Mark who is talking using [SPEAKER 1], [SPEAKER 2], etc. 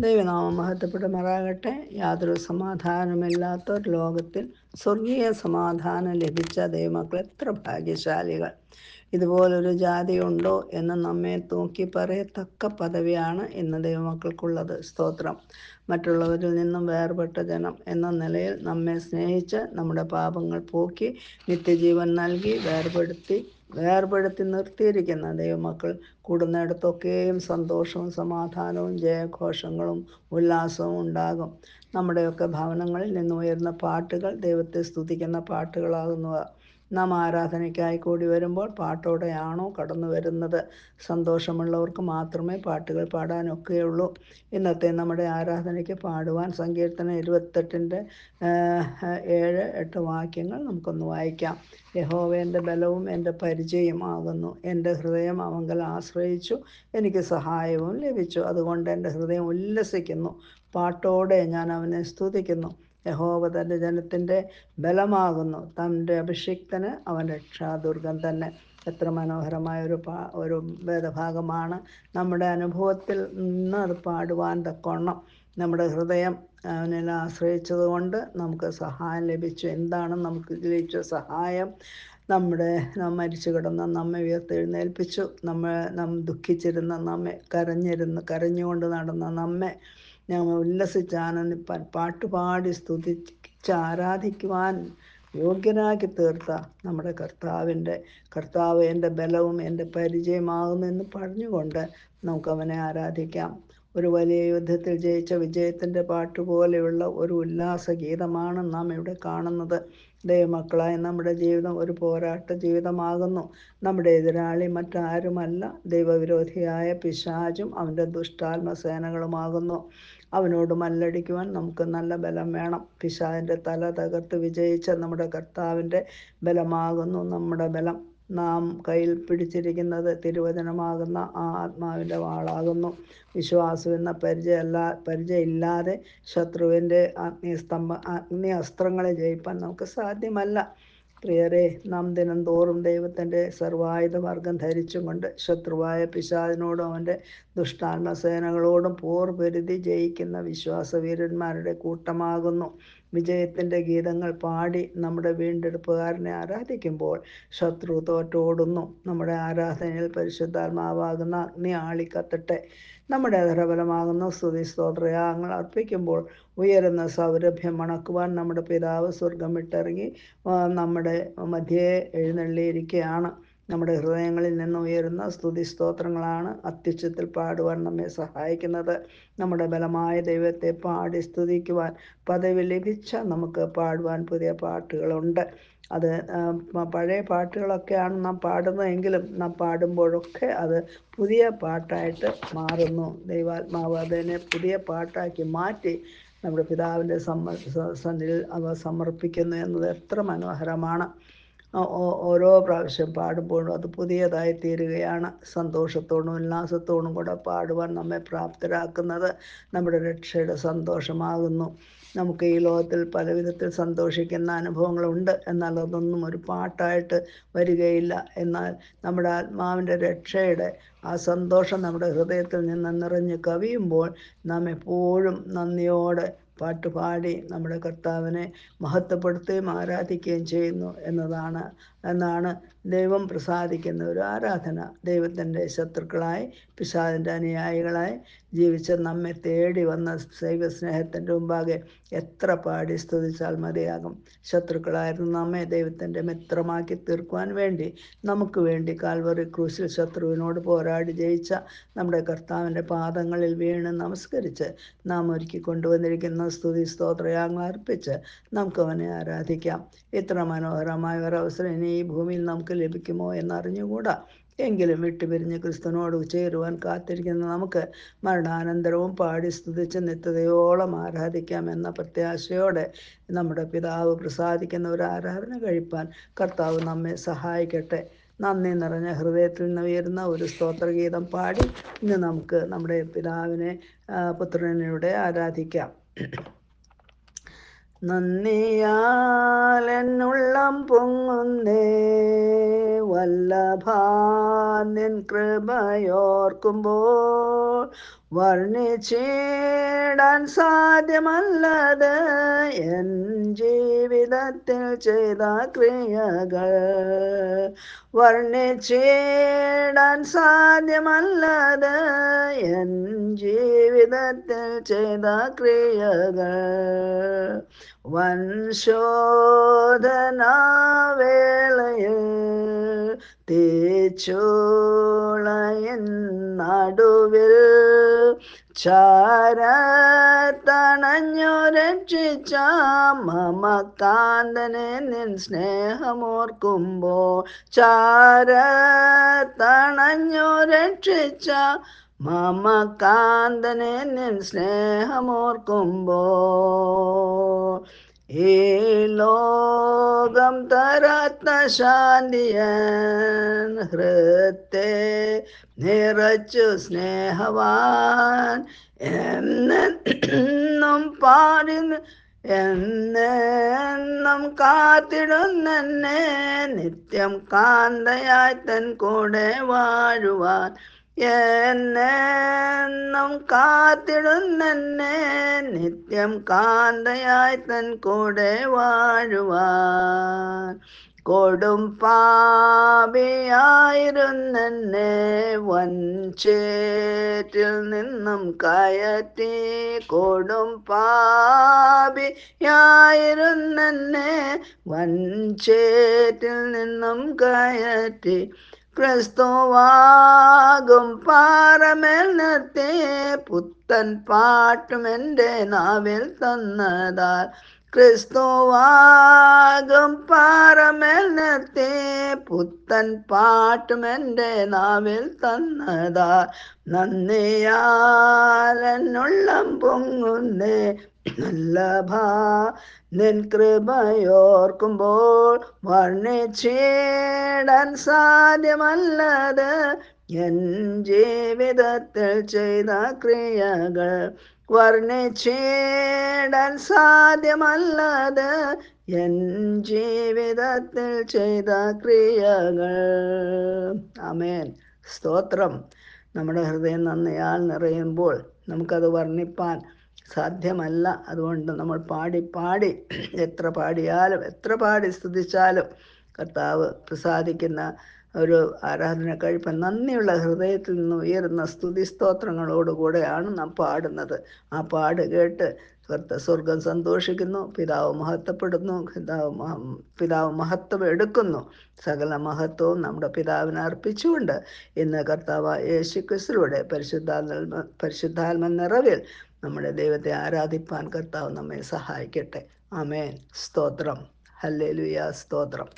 [SPEAKER 1] ദൈവനാമം മഹത്വപ്പെടുമാറാകട്ടെ യാതൊരു സമാധാനമില്ലാത്ത ഒരു ലോകത്തിൽ സ്വർഗീയ സമാധാനം ലഭിച്ച ദൈവമക്കൾ എത്ര ഭാഗ്യശാലികൾ. ഇതുപോലൊരു ജാതി ഉണ്ടോ എന്ന് നമ്മെ തൂക്കി പറയത്തക്ക പദവിയാണ് ഇന്ന് ദൈവമക്കൾക്കുള്ളത്. സ്തോത്രം. മറ്റുള്ളവരിൽ നിന്നും വേർപെട്ട ജനം എന്ന നിലയിൽ നമ്മെ സ്നേഹിച്ച് നമ്മുടെ പാപങ്ങൾ പോക്കി നിത്യജീവൻ നൽകി വേർപെടുത്തി വേർപെടുത്തി നിർത്തിയിരിക്കുന്ന ദൈവമക്കൾ കൂടുന്നിടത്തൊക്കെയും സന്തോഷവും സമാധാനവും ജയഘോഷങ്ങളും ഉല്ലാസവും ഉണ്ടാകും. നമ്മുടെയൊക്കെ ഭവനങ്ങളിൽ നിന്ന് പാട്ടുകൾ ദൈവത്തെ സ്തുതിക്കുന്ന പാട്ടുകളാകുന്നവ. നാം ആരാധനയ്ക്കായി കൂടി വരുമ്പോൾ പാട്ടോടെയാണോ കടന്നു വരുന്നത്? സന്തോഷമുള്ളവർക്ക് മാത്രമേ പാട്ടുകൾ പാടാനൊക്കെയുള്ളൂ. ഇന്നത്തെ നമ്മുടെ ആരാധനയ്ക്ക് പാടുവാൻ സങ്കീർത്തനം ഇരുപത്തെട്ടിന്റെ ഏഴ് എട്ട് വാക്യങ്ങൾ നമുക്കൊന്ന് വായിക്കാം. യഹോവ എന്റെ ബലവും എന്റെ പരിചയം ആകുന്നു എന്റെ ഹൃദയം അവങ്കൽ ആശ്രയിച്ചു. എനിക്ക് സഹായവും ലഭിച്ചു. അതുകൊണ്ട് എന്റെ ഹൃദയം ഉല്ലസിക്കുന്നു. പാട്ടോടെ ഞാൻ അവനെ സ്തുതിക്കുന്നു. യഹോവ തന്റെ ജനത്തിന്റെ ബലമാകുന്നു. തന്റെ അഭിഷിക്തന് അവൻ രക്ഷാദുർഗം തന്നെ. എത്ര മനോഹരമായ ഒരു പാ ഒരു വേദഭാഗമാണ് നമ്മുടെ അനുഭവത്തിൽ നിന്ന് അത് പാടുവാൻ തക്കോണം നമ്മുടെ ഹൃദയം അവനിൽ ആശ്രയിച്ചതുകൊണ്ട് നമുക്ക് സഹായം ലഭിച്ചു. എന്താണ് നമുക്ക് ലഭിച്ച സഹായം? നമ്മുടെ നാം മരിച്ചു കിടന്ന നമ്മെ ഉയർത്തെഴുന്നേൽപ്പിച്ചു. നമ്മൾ നാം ദുഃഖിച്ചിരുന്ന നമ്മെ കരഞ്ഞിരുന്ന് കരഞ്ഞുകൊണ്ട് നടന്ന നമ്മെ ഞങ്ങൾ ഉല്ലസിച്ച് ആനന്ദിപ്പാൻ പാട്ടുപാടി സ്തുതിച്ച് ആരാധിക്കുവാൻ യോഗ്യനാക്കി തീർത്ത നമ്മുടെ കർത്താവിന്റെ കർത്താവ് എന്റെ ബലവും എന്റെ പരിചയമാകുമെന്ന് പറഞ്ഞുകൊണ്ട് നമുക്ക് അവനെ ആരാധിക്കാം. ഒരു വലിയ യുദ്ധത്തിൽ ജയിച്ച വിജയത്തിന്റെ പാട്ടുപോലെയുള്ള ഒരു ഉല്ലാസ ഗീതമാണ് നാം ഇവിടെ കാണുന്നത്. ദൈവമക്കളായ നമ്മുടെ ജീവിതം ഒരു പോരാട്ട ജീവിതമാകുന്നു. നമ്മുടെ എതിരാളി മറ്റാരുമല്ല. ദൈവവിരോധിയായ പിശാചും അവന്റെ ദുഷ്ടാത്മസേനകളുമാകുന്നു അവനോട് മല്ലടിക്കുവാൻ നമുക്ക് നല്ല ബലം വേണം. പിശാവിന്റെ തല തകർത്ത് വിജയിച്ച നമ്മുടെ കർത്താവിന്റെ ബലമാകുന്നു നമ്മുടെ ബലം. നാം കയ്യിൽ പിടിച്ചിരിക്കുന്നത് തിരുവചനമാകുന്ന ആ ആത്മാവിന്റെ വാളാകുന്നു. വിശ്വാസം എന്ന പരിചയമല്ല പരിചയമില്ലാതെ ശത്രുവിന്റെ അഗ്നിസ്തംഭ അഗ്നി അസ്ത്രങ്ങളെ ജയിപ്പാൻ നമുക്ക് സാധ്യമല്ല. പ്രിയരെ നാം ദിനംതോറും ദൈവത്തിന്റെ സർവായുധ വർഗം ധരിച്ചുകൊണ്ട് ശത്രുവായ പിശാദിനോടും അവന്റെ ദുഷ്ടാത്മസേനകളോടും പോർ പൊരുതി ജയിക്കുന്ന വിശ്വാസവീരന്മാരുടെ കൂട്ടമാകുന്നു. വിജയത്തിന്റെ ഗീതങ്ങൾ പാടി നമ്മുടെ വീണ്ടെടുപ്പുകാരനെ ആരാധിക്കുമ്പോൾ ശത്രു തോറ്റോടുന്നു. നമ്മുടെ ആരാധനയിൽ പരിശുദ്ധാത്മാവാകുന്ന അഗ്നി ആളിക്കത്തട്ടെ നമ്മുടെ അധരബലമാകുന്ന സ്തുതി സ്തോത്രയാഗങ്ങൾ അർപ്പിക്കുമ്പോൾ ഉയരുന്ന സൗരഭ്യം മണക്കുവാൻ നമ്മുടെ പിതാവ് സ്വർഗം വിട്ടിറങ്ങി നമ്മുടെ മധ്യേ എഴുന്നള്ളിയിരിക്കുകയാണ്. നമ്മുടെ ഹൃദയങ്ങളിൽ നിന്ന് ഉയരുന്ന സ്തുതി സ്തോത്രങ്ങളാണ് അത്യുച്ചത്തിൽ പാടുവാൻ നമ്മെ സഹായിക്കുന്നത്. നമ്മുടെ ബലമായ ദൈവത്തെ പാടി സ്തുതിക്കുവാൻ പദവി ലഭിച്ച നമുക്ക് പാടുവാൻ പുതിയ പാട്ടുകളുണ്ട്. അത് പഴയ പാട്ടുകളൊക്കെയാണ് നാം പാടുന്നതെങ്കിലും നാം പാടുമ്പോഴൊക്കെ അത് പുതിയ പാട്ടായിട്ട് മാറുന്നു. ദൈവാത്മാവ് അതിനെ പുതിയ പാട്ടാക്കി മാറ്റി നമ്മുടെ പിതാവിന്റെ സമ്മ സന്നിധിയിൽ അവ സമർപ്പിക്കുന്നു എന്നത് എത്ര മനോഹരമാണ്. ഓരോ പ്രാവശ്യം പാടുമ്പോഴും അത് പുതിയതായി തീരുകയാണ്. സന്തോഷത്തോടും ഉല്ലാസത്തോടും കൂടെ പാടുവാൻ നമ്മെ പ്രാപ്തരാക്കുന്നത് നമ്മുടെ രക്ഷയുടെ സന്തോഷമാകുന്നു. നമുക്ക് ഈ ലോകത്തിൽ പല വിധത്തിൽ സന്തോഷിക്കുന്ന അനുഭവങ്ങളുണ്ട്. എന്നാൽ അതൊന്നും ഒരു പാട്ടായിട്ട് വരികയില്ല. എന്നാൽ നമ്മുടെ ആത്മാവിന്റെ രക്ഷയുടെ ആ സന്തോഷം നമ്മുടെ ഹൃദയത്തിൽ നിന്ന് നിറഞ്ഞ് കവിയുമ്പോൾ നാം എപ്പോഴും നന്ദിയോടെ പാട്ടുപാടി നമ്മുടെ കർത്താവിനെ മഹത്വപ്പെടുത്തുകയും ആരാധിക്കുകയും ചെയ്യുന്നു എന്നതാണ് എന്നാണ് ദൈവം പ്രസാദിക്കുന്ന ഒരു ആരാധന. ദൈവത്തിന്റെ ശത്രുക്കളായി പിശാദിന്റെ അനുയായികളായി ജീവിച്ച നമ്മെ തേടി വന്ന ദൈവസ്നേഹത്തിന്റെ മുമ്പാകെ എത്ര പാടി സ്തുതിച്ചാൽ മതിയാകും. ശത്രുക്കളായിരുന്നു നമ്മെ ദൈവത്തിന്റെ മിത്രമാക്കി തീർക്കുവാൻ വേണ്ടി. നമുക്ക് വേണ്ടി കാൽവറി ക്രൂശിൽ ശത്രുവിനോട് പോരാടി ജയിച്ച നമ്മുടെ കർത്താവിന്റെ പാദങ്ങളിൽ വീണ് നമസ്കരിച്ച് നാം ഒരുക്കി കൊണ്ടുവന്നിരിക്കുന്ന സ്തുതി സ്തോത്രയാങ്ങൾ അർപ്പിച്ച് നമുക്ക് അവനെ ആരാധിക്കാം. ഇത്ര മനോഹരമായ ഒരവസരം ഇനി ഈ ഭൂമിയിൽ നമുക്ക് ലഭിക്കുമോ എന്നറിഞ്ഞുകൂടാ? എങ്കിലും വിട്ടുപിരിഞ്ഞ് ക്രിസ്തുവിനോട് ചേരുവാൻ കാത്തിരിക്കുന്ന നമുക്ക് മരണാനന്തരവും പാടി സ്തുതിച്ച് നിത്യതയോളം ആരാധിക്കാം എന്ന പ്രത്യാശയോടെ നമ്മുടെ പിതാവ് പ്രസാദിക്കുന്ന ഒരു ആരാധന കഴിപ്പാൻ കർത്താവ് നമ്മെ സഹായിക്കട്ടെ. നന്ദി നിറഞ്ഞ ഹൃദയത്തിൽ നിന്ന് ഉയരുന്ന ഒരു സ്തോത്രഗീതം പാടി ഇന്ന് നമുക്ക് നമ്മുടെ പിതാവിനെ പുത്രനിലൂടെ ആരാധിക്കാം. നന്ദിയാൽ എന്നുള്ളം പൊങ്ങുന്നേ. വല്ലഭാ നിൻ കൃപയോർക്കുമ്പോൾ വർണിച്ചിടാൻ സാധ്യമല്ലത്. എൻ ജീവിതത്തിൽ ചെയ്ത ക്രിയകൾ വർണിച്ചിടാൻ സാധ്യമല്ലത്. എൻ ജീവിതത്തിൽ ചെയ്ത ക്രിയകൾ വൻശോധനാവേളയിൽ തീച്ചൂളയൻ നടുവിൽ. ചാരത്തണഞ്ഞു രക്ഷിച്ച മമകാന്തനെ നിൻ സ്നേഹമോർക്കുമ്പോൾ തണഞ്ഞു രക്ഷിച്ച മമകാന്തനെ നിൻ സ്നേഹമോർക്കുമ്പോൾ ഈ ലോകം തരാത്ത ശാന്തിയൻ ഹൃത്തെ നിറച്ചു സ്നേഹവാൻ. എന്നും പാടി എന്നെന്നും കാത്തിടുന്നെന്നെ. നിത്യം കാന്തയായി തൻ കൂടെ വാഴുവാൻ എന്നെന്നും കാത്തിടുന്നെന്നെ. നിത്യം കാന്തയായി തൻ കൂടെ വാഴുവാൻ. കൊടും പാപിയായിരുന്നെന്നെ. വഞ്ചേറ്റിൽ നിന്നും കയറ്റി കൊടും പാപിയായിരുന്നെന്നെ. വഞ്ചേറ്റിൽ നിന്നും കയറ്റി ക്രിസ്തുവാകും പാറമെന്നത്തെ പുത്തൻ പാട്ടും എന്റെ നാവിൽ തന്നതാൽ. ക്രിസ്തുവാകും പാറമെന്നത്തെ പുത്തൻ പാട്ടും എന്റെ നാവിൽ തന്നതാ നന്ദിയാൽ പൊങ്ങുന്നേ നിൻ കൃപയോർക്കുമ്പോൾ വർണിച്ചേടാൻ സാധ്യമല്ലത്. എൻ ജീവിതത്തിൽ ചെയ്ത ക്രിയകൾ വർണിച്ചേടാൻ സാധ്യമല്ലത്. എൻ ജീവിതത്തിൽ ചെയ്ത ക്രിയകൾ. അമേൻ സ്തോത്രം. നമ്മുടെ ഹൃദയം നന്ദിയാൽ നിറയുമ്പോൾ നമുക്കത് വർണിപ്പാൻ സാധ്യമല്ല. അതുകൊണ്ട് നമ്മൾ പാടി പാടി. എത്ര പാടിയാലും എത്ര പാടി സ്തുതിച്ചാലും കർത്താവ് പ്രസാദിക്കുന്ന ഒരു ആരാധന കഴിപ്പ് നന്ദിയുള്ള ഹൃദയത്തിൽ നിന്ന് ഉയരുന്ന സ്തുതി സ്തോത്രങ്ങളോടുകൂടെയാണ് നാം പാടുന്നത്. ആ പാട് കേട്ട് കർത്ത സ്വർഗം സന്തോഷിക്കുന്നു പിതാവ് മഹത്വപ്പെടുന്നു പിതാവ് പിതാവ് മഹത്വം എടുക്കുന്നു. സകല മഹത്വവും നമ്മുടെ പിതാവിനെ അർപ്പിച്ചുകൊണ്ട് ഇന്ന് കർത്താവ് യേശു ക്രിസ്തുവിടെ പരിശുദ്ധാത്മ പരിശുദ്ധാത്മ നിറവിൽ നമ്മുടെ ദൈവത്തെ ആരാധിപ്പാൻ കർത്താവ് നമ്മെ സഹായിക്കട്ടെ. അമേൻ സ്തോത്രം. ഹല്ലേലൂയ. സ്തോത്രം.